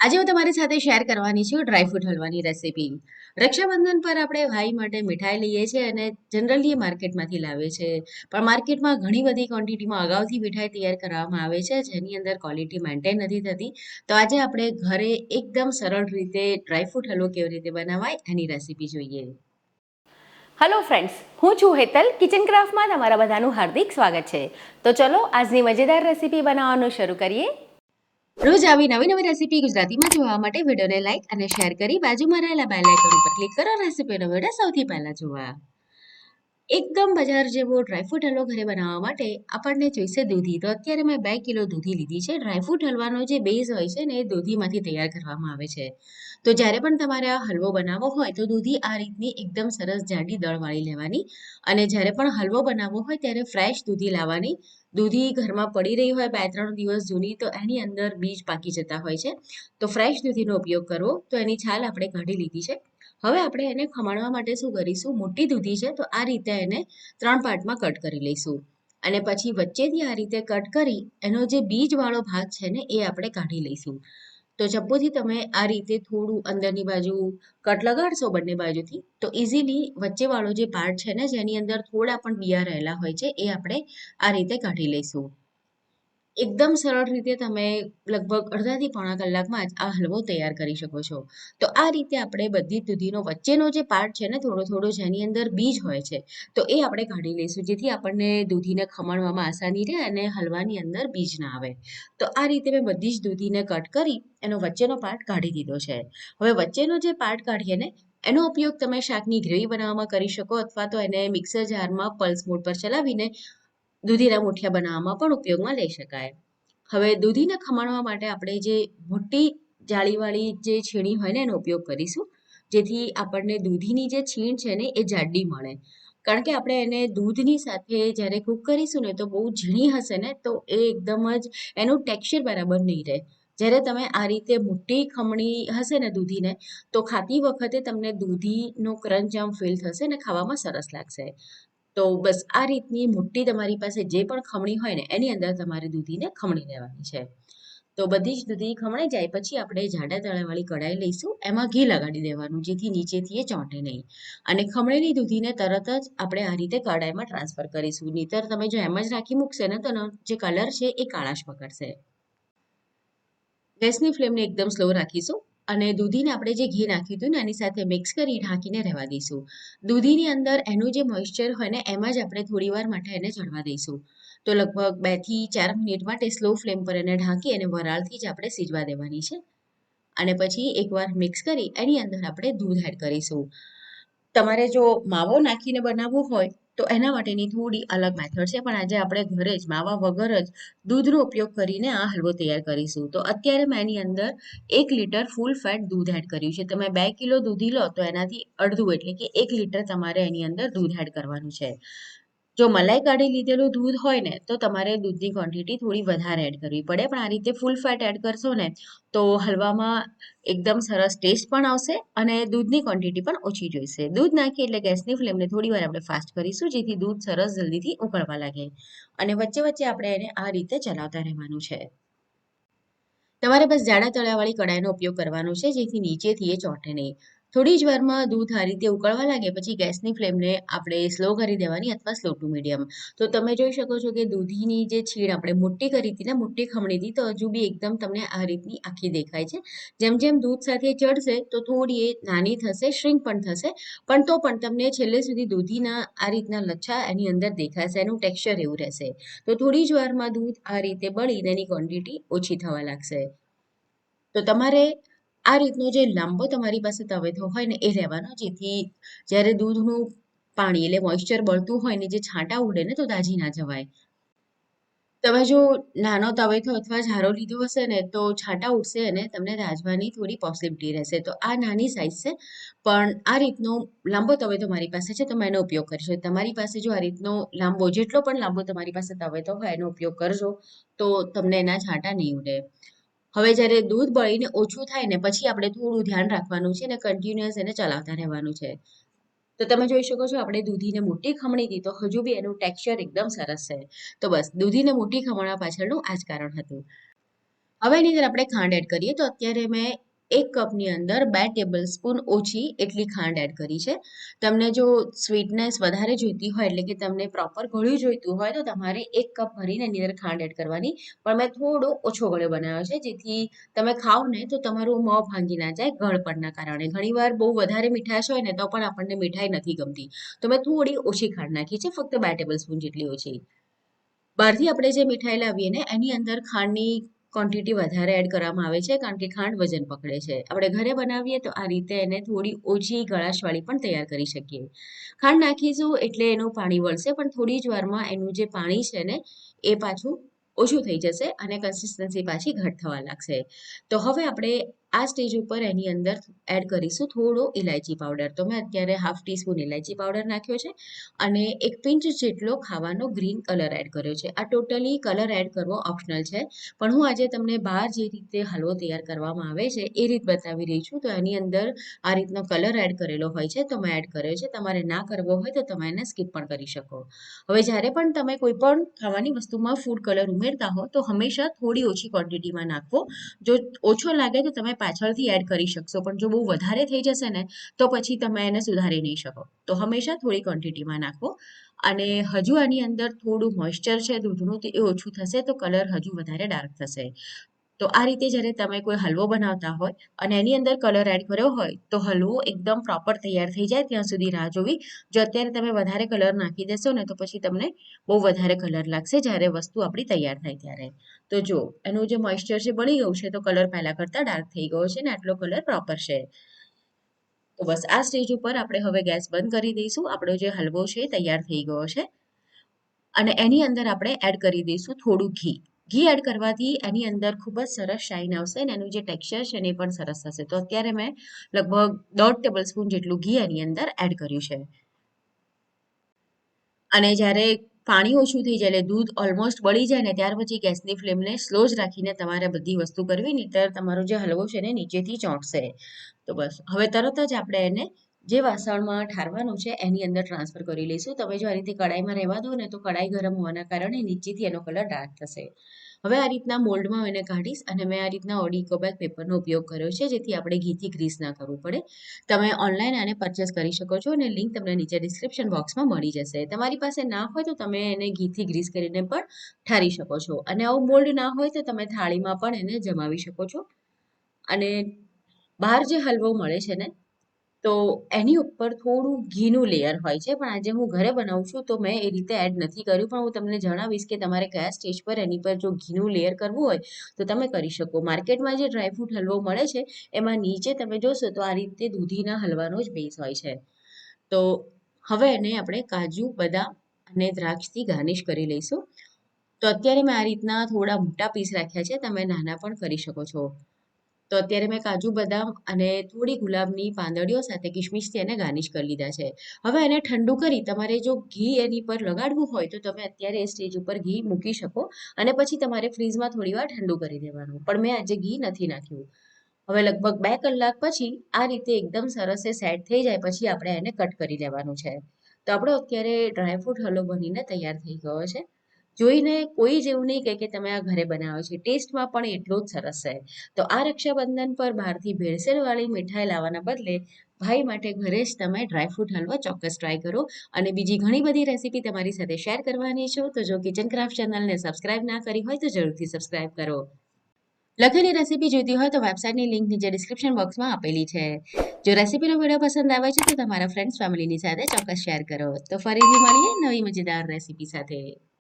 આજે હું તમારી સાથે શેર કરવાની છું ડ્રાયફ્રૂટ હલવાની રેસીપી રક્ષાબંધન પર આપણે ભાઈ માટે મીઠાઈ લઈએ છીએ અને જનરલી માર્કેટમાંથી લાવીએ છીએ પણ માર્કેટમાં ઘણી બધી ક્વોન્ટિટીમાં અગાઉથી મીઠાઈ તૈયાર કરવામાં આવે છે, જેની અંદર ક્વોલિટી મેન્ટેન નથી થતી. તો આજે આપણે ઘરે એકદમ સરળ રીતે ડ્રાયફ્રૂટ હલવો કેવી રીતે બનાવાય એની રેસીપી જોઈએ. હલો ફ્રેન્ડ્સ હું છું હેતલ કિચન ક્રાફ્ટમાં તમારા બધાનું હાર્દિક સ્વાગત છે. તો ચલો આજની મજેદાર રેસીપી બનાવવાનું શરૂ કરીએ. રોજ આવી નવી નવી રેસીપી ગુજરાતીમાં જોવા માટે વિડીયોને લાઇક અને શેર કરી બાજુમાં રહેલા બેલ આઇકન ઉપર ક્લિક કરો રેસીપીનો વીડિયો સૌથી પહેલા જોવા. એકદમ બજાર જેવો ડ્રાયફ્રૂટ હલવો ઘરે બનાવવા માટે આપણને જોઈશે દૂધી. તો અત્યારે મેં બે કિલો દૂધી લીધી છે. ડ્રાયફ્રૂટ હલવાનો જે બેઝ હોય છે ને એ દૂધીમાંથી તૈયાર કરવામાં આવે છે. તો જ્યારે પણ તમારે આ હલવો બનાવવો હોય તો દૂધી આ રીતની એકદમ સરસ જાડી દળવાળી લેવાની. અને જ્યારે પણ હલવો બનાવવો હોય ત્યારે ફ્રેશ દૂધી લાવવાની. દૂધી ઘરમાં પડી રહી હોય બે ત્રણ દિવસ જૂની તો એની અંદર બીજ પાકી જતા હોય છે. તો ફ્રેશ દૂધીનો ઉપયોગ કરવો. તો એની છાલ આપણે કાઢી લીધી છે. હવે આપણે એને ખમણવા માટે શું કરીશું? મોટી દૂધી છે, તો આ રીતે એને ત્રણ પાર્ટમાં કટ કરી લઈશું. અને પછી વચ્ચેથી આ રીતે કટ કરી એનો જે બીજવાળો ભાગ છે ને, એ આપણે કાઢી લઈશું. તો ચપ્પુથી તમે આ રીતે થોડું અંદરની બાજુ કટ લગાડશો બંને બાજુથી, તો ઇઝીલી વચ્ચેવાળો જે પાર્ટ છે ને, જેની અંદર થોડા પણ બિયા રહેલા હોય છે, એ આપણે આ રીતે કાઢી લઈશું. એકદમ સરળ રીતે તમે લગભગ અડધાથી પોણા કલાકમાં જ આ હલવો તૈયાર કરી શકો છો. તો આ રીતે આપણે બધી દૂધીનો વચ્ચેનો જે પાર્ટ છે ને, થોડો થોડો જેની અંદર બીજ હોય છે, તો એ આપણે કાઢી લઈશું, જેથી આપણને દૂધીને ખમણવામાં આસાની રહે અને હલવાની અંદર બીજ ના આવે. તો આ રીતે મેં બધી જ દૂધીને કટ કરી, એનો વચ્ચેનો પાર્ટ કાઢી દીધો છે. હવે વચ્ચેનો જે પાર્ટ કાઢીએ ને, એનો ઉપયોગ તમે શાકની ગ્રેવી બનાવવામાં કરી શકો, અથવા તો એને મિક્સર જારમાં પલ્સ મોડ પર ચલાવીને દૂધીના મુઠિયા બનાવવામાં પણ ઉપયોગમાં લઈ શકાય. હવે દૂધીને ખમણવા માટે આપણે જે મોટી જાળીવાળી જે છીણી હોય ને એનો ઉપયોગ કરીશું, જેથી આપણને દૂધીની જે છીણ છે ને એ જાડી મળે. કારણ કે આપણે એને દૂધની સાથે જ્યારે કૂક કરીશું ને તો બહુ ઝીણી હશે ને, તો એ એકદમ જ એનું ટેક્સચર બરાબર નહીં રહે. જ્યારે તમે આ રીતે મોટી ખમણી હશે ને દૂધીને, તો ખાતી વખતે તમને દૂધીનો ક્રંચ આમ ફીલ થશે ને ખાવામાં સરસ લાગશે. તો બસ આ રીતની મોટી તમારી પાસે જે પણ ખમણી હોય ને, એની અંદર તમારે દૂધીને ખમણી લેવાની છે. તો બધી જ દૂધી ખમણાઈ જાય, પછી આપણે જાડા તળાવાળી કઢાઈ લઈશું. એમાં ઘી લગાડી દેવાનું, જેથી નીચેથી એ ચોંટે નહીં. અને ખમણેલી દૂધીને તરત જ આપણે આ રીતે કઢાઈમાં ટ્રાન્સફર કરીશું. નહીતર તમે જો એમ જ રાખી મૂકશે ને, તો જે કલર છે એ કાળાશ પકડશે. ગેસની ફ્લેમને એકદમ સ્લો રાખીશું. અને દૂધીને આપણે જે ઘી નાખ્યું હતું ને, એની સાથે મિક્સ કરી ઢાંકીને રહેવા દઈશું. દૂધીની અંદર એનું જે મોઇશ્ચર હોય ને, એમાં જ આપણે થોડી વાર માટે એને ચડવા દઈશું. તો લગભગ બેથી ચાર મિનિટ માટે સ્લો ફ્લેમ પર એને ઢાંકી અને વરાળથી જ આપણે સીજવા દેવાની છે. અને પછી એકવાર મિક્સ કરી એની અંદર આપણે દૂધ એડ કરીશું. તમારે જો માવો નાખીને બનાવવો હોય તો એના માટેની થોડી અલગ મેથડ છે. પણ આજે આપણે ઘરે જ માવા વગર જ દૂધનો ઉપયોગ કરીને આ હલવો તૈયાર કરીશું. તો અત્યારે મેં એની અંદર એક લીટર ફૂલ ફેટ દૂધ એડ કર્યું છે. તમે બે કિલો દૂધી લો તો એનાથી અડધું એટલે કે એક લીટર તમારે એની અંદર દૂધ એડ કરવાનું છે. જો મલાઈ કાઢી લીધેલું દૂધ હોય ને, તો તમારે દૂધની ક્વોન્ટિટી થોડી વધારે એડ કરવી પડે. પણ આ રીતે ફૂલ ફેટ એડ કરશો ને, તો હલવામાં એકદમ સરસ ટેસ્ટ પણ આવશે અને દૂધની ક્વોન્ટિટી પણ ઓછી જોઈશે. દૂધ નાખી એટલે ગેસની ફ્લેમને થોડી વાર આપણે ફાસ્ટ કરીશું, જેથી દૂધ સરસ જલ્દીથી ઉકળવા લાગે. અને વચ્ચે વચ્ચે આપણે એને આ રીતે ચલાવતા રહેવાનું છે. તમારે બસ જાડા તળાવાળી કડાઈનો ઉપયોગ કરવાનો છે, જેથી નીચેથી એ ચોંટે નહીં. થોડી જ વારમાં દૂધ આ રીતે ઉકળવા લાગે, પછી ગેસની ફ્લેમને આપણે સ્લો કરી દેવાની અથવા સ્લો ટુ મીડિયમ. તો તમે જોઈ શકો છો કે દૂધીની જે છીણ આપણે મોટી કરી હતી ને, મોટી ખમણી હતી, તો હજુ બી એકદમ તમને આ રીતની આખી દેખાય છે. જેમ જેમ દૂધ સાથે ચડશે તો થોડી એ નાની થશે, શ્રિંક પણ થશે, પણ તો પણ તમને છેલ્લે સુધી દૂધીના આ રીતના લચ્છા એની અંદર દેખાશે, એનું ટેક્સચર એવું રહેશે. તો થોડી જ વારમાં દૂધ આ રીતે બળીને એની ક્વોન્ટિટી ઓછી થવા લાગશે. તો તમારે આ રીતનો જે લાંબો તમારી પાસે તવેથો હોય ને, એ રહેવાનો જેથી જ્યારે દૂધનું પાણી એટલે મોઇશ્ચર બળતું હોય ને, જે છાંટા ઉડે ને, તો દાજી ના જવાય. તમે જો નાનો તવેથો અથવા ઝારો લીધો હશે ને, તો છાંટા ઉડશે અને તમને દાજવાની થોડી પોસિબિલિટી રહેશે. તો આ નાની સાઇઝ છે, પણ આ રીતનો લાંબો તવેથો મારી પાસે છે, તમે એનો ઉપયોગ કરશો તમારી પાસે જો આ રીતનો લાંબો, જેટલો પણ લાંબો તમારી પાસે તવેથો હોય, એનો ઉપયોગ કરજો, તો તમને એના છાંટા નહીં ઉડે. હવે જ્યારે દૂધ બળીને ઓછું થાય ને પછી આપણે થોડું ધ્યાન રાખવાનું છે અને કન્ટિન્યુઅસ એને ચલાવતા રહેવાનું છે. તો તમે જોઈ શકો છો આપણે દૂધીને મોટી ખમણી હતી તો હજુ બી એનું ટેક્સચર એકદમ સરસ છે. તો બસ, દૂધીને મોટી ખમણવા પાછળનું આ જ કારણ હતું. હવે એની અંદર આપણે ખાંડ એડ કરીએ તો અત્યારે મેં એક કપની અંદર બે ટેબલ સ્પૂન ઓછી એટલી ખાંડ એડ કરી છે. તમને જો સ્વીટનેસ વધારે જોઈતી હોય એટલે કે તમને પ્રોપર ગળ્યું જોઈતું હોય તો તમારે એક કપ ભરીને એની અંદર ખાંડ એડ કરવાની. પણ મેં થોડો ઓછો ગળ્યો બનાવ્યો છે, જેથી તમે ખાઓ ને તો તમારું મોં ભાંગી ના જાય ગળપણના કારણે. ઘણીવાર બહુ વધારે મીઠાશ હોય ને તો પણ આપણને મીઠાઈ નથી ગમતી. તો મેં થોડી ઓછી ખાંડ નાખી છે, ફક્ત બે ટેબલ સ્પૂન જેટલી ઓછી. બહારથી આપણે જે મીઠાઈ લાવીએ ને એની અંદર ખાંડની ક્વોન્ટિટી વધારે એડ કરવામાં આવે છે કારણ કે ખાંડ વજન પકડે છે. આપણે ઘરે બનાવીએ તો આ રીતે એને થોડી ઓછી ગળાશવાળી પણ તૈયાર કરી શકીએ. ખાંડ નાખીશું એટલે એનું પાણી વળશે પણ થોડી જ વારમાં એનું જે પાણી છે ને, એ પાછું ઓછું થઈ જશે અને કન્સિસ્ટન્સી પાછી ઘટ થવા લાગશે. તો હવે આપણે આ સ્ટેજ ઉપર એની અંદર એડ કરીશું થોડો ઇલાયચી પાવડર. તો મેં અત્યારે હાફ ટીસ્પૂન ઇલાયચી પાવડર નાખ્યો છે અને એક પિંચ જેટલો ખાવાનો ગ્રીન કલર એડ કર્યો છે. આ ટોટલી કલર એડ કરવો ઓપ્શનલ છે. પણ હું આજે તમને બહાર જે રીતે હલવો તૈયાર કરવામાં આવે છે એ રીત બતાવી રહી છું. તો એની અંદર આ રીતનો કલર એડ કરેલો હોય છે તો મેં એડ કર્યો છે. તમારે ના કરવો હોય તો તમે એને સ્કીપ પણ કરી શકો. હવે જ્યારે પણ તમે કોઈ પણ ખાવાની વસ્તુમાં ફૂડ કલર ઉમેરતા હો તો હંમેશા થોડી ઓછી ક્વોન્ટિટીમાં નાખવો જો ઓછો લાગે તો તમે પાછળથી એડ કરી શકશો. પણ જો બહુ વધારે થઈ જશે ને, તો પછી તમે એને સુધારી નહીં શકો. તો હંમેશા થોડી ક્વોન્ટિટીમાં નાખો. અને હજુ આની અંદર થોડું મોઇશ્ચર છે, દૂધનું તો એ ઓછું થશે, તો કલર હજુ વધારે ડાર્ક થશે. તો આ રીતે જ્યારે તમે કોઈ હલવો બનાવતા હોય અને એની અંદર કલર એડ કર્યો હોય, તો હલવો એકદમ પ્રોપર તૈયાર થઈ જાય ત્યાં સુધી રાહ જોવી. જો અત્યારે તમે વધારે કલર નાખી દેશો ને, તો પછી તમને બહુ વધારે કલર લાગશે જ્યારે વસ્તુ આપણી તૈયાર થાય ત્યારે. તો જો, એનું જે મોઇશ્ચર છે બળી ગયું છે, તો કલર પહેલાં કરતાં ડાર્ક થઈ ગયો છે ને, આટલો કલર પ્રોપર છે. તો બસ આ સ્ટેજ ઉપર આપણે હવે ગેસ બંધ કરી દઈશું. આપણો જે હલવો છે તૈયાર થઈ ગયો છે. અને એની અંદર આપણે એડ કરી દઈશું થોડું ઘી. ઘી એડ કરવાથી એની અંદર ખૂબ જ સરસ શાઇન આવશે અને એનું જે ટેક્સચર છે એ પણ સરસ થશે. તો અત્યારે મેં લગભગ દોઢ ટેબલ સ્પૂન જેટલું ઘી એની અંદર એડ કર્યું છે. અને જ્યારે પાણી ઓછું થઈ જાય દૂધ ઓલમોસ્ટ બળી જાય ને ત્યાર પછી ગેસની ફ્લેમને સ્લો જ રાખીને તમારે બધી વસ્તુ કરવી, નહીંતર તમારો જે હલવો છે ને નીચેથી ચોંટશે. તો બસ. હવે તરત જ આપણે એને જે વાસણમાં ઠારવાનું છે, એની અંદર ટ્રાન્સફર કરી લઈશું. તમે જો આ રીતે કડાઈમાં રહેવા દો ને, તો કડાઈ ગરમ હોવાના કારણે નીચેથી એનો કલર ડાર્ક થશે. હવે આ રીતના મોલ્ડમાં એને કાઢીશ અને મેં આ રીતના ઓડી ઇકોબેક પેપરનો ઉપયોગ કર્યો છે, જેથી આપણે ઘીથી ગ્રીસ ના કરવું પડે. તમે ઓનલાઈન આને પરચેસ કરી શકો છો અને લિંક તમને નીચે ડિસ્ક્રિપ્શન બોક્સમાં મળી જશે. તમારી પાસે ના હોય તો તમે એને ઘીથી ગ્રીસ કરીને પણ ઠારી શકો છો. અને આવું મોલ્ડ ના હોય તો તમે થાળીમાં પણ એને જમાવી શકો છો. અને બહાર જે હલવો મળે છે ને તો એની ઉપર થોડું ઘીનું લેયર હોય છે. પણ આજે હું ઘરે બનાવું છું તો મેં એ રીતે એડ નથી કર્યું. પણ હું તમને જણાવીશ કે તમારે કયા સ્ટેજ પર એની પર જો ઘીનું લેયર કરવું હોય તો તમે કરી શકો. માર્કેટમાં જે ડ્રાયફ્રૂટ હલવો મળે છે, એમાં નીચે તમે જોશો તો આ રીતે દૂધીના હલવાનો જ બેઝ હોય છે. તો હવે એને આપણે કાજુ, બદામ અને દ્રાક્ષથી ગાર્નિશ કરી લઈશું. તો અત્યારે મેં આ રીતના થોડા મોટા પીસ રાખ્યા છે. તમે નાના પણ કરી શકો છો. તો અત્યારે મેં કાજુ, બદામ અને થોડી ગુલાબની પાંદડીઓ સાથે કિશમિશથી એને ગાર્નિશ કરી લીધા છે. હવે એને ઠંડુ કરી તમારે જો ઘી એની પર લગાડવું હોય તો તમે અત્યારે એ સ્ટેજ ઉપર ઘી મૂકી શકો અને પછી તમારે ફ્રીઝમાં થોડી વાર ઠંડુ કરી દેવાનું. પણ મેં આજે ઘી નથી નાખ્યું. હવે લગભગ બે કલાક પછી આ રીતે એકદમ સરસ એ સેટ થઈ જાય પછી આપણે એને કટ કરી લેવાનું છે. તો આપણો અત્યારે ડ્રાયફ્રૂટ હલવો બનીને તૈયાર થઈ ગયો છે. જોઈને કોઈ જ એવું નહીં કહે કે તમે આ ઘરે બનાવ્યો છે. ટેસ્ટમાં પણ એટલો જ સરસ છે. તો આ રક્ષાબંધન પર બહારથી ભેળસેળવાળી મીઠાઈ લાવવાના બદલે ભાઈ માટે ઘરે જ તમે ડ્રાયફ્રૂટ હલવા ચોક્કસ ટ્રાય કરો. અને બીજી ઘણી બધી રેસીપી તમારી સાથે શેર કરવાની છું. તો જો કિચન ક્રાફ્ટ ચેનલને સબસ્ક્રાઇબ ના કરી હોય તો જરૂરથી સબસ્ક્રાઇબ કરો. લખેલી રેસીપી જોઈતી હોય તો વેબસાઇટની લિંક નીચે ડિસ્ક્રિપ્શન બોક્સમાં આપેલી છે. જો રેસીપીનો વીડિયો પસંદ આવે છે તો તમારા ફ્રેન્ડ્સ ફેમિલીની સાથે ચોક્કસ શેર કરો. તો ફરીથી મળીએ નવી મજેદાર રેસીપી સાથે.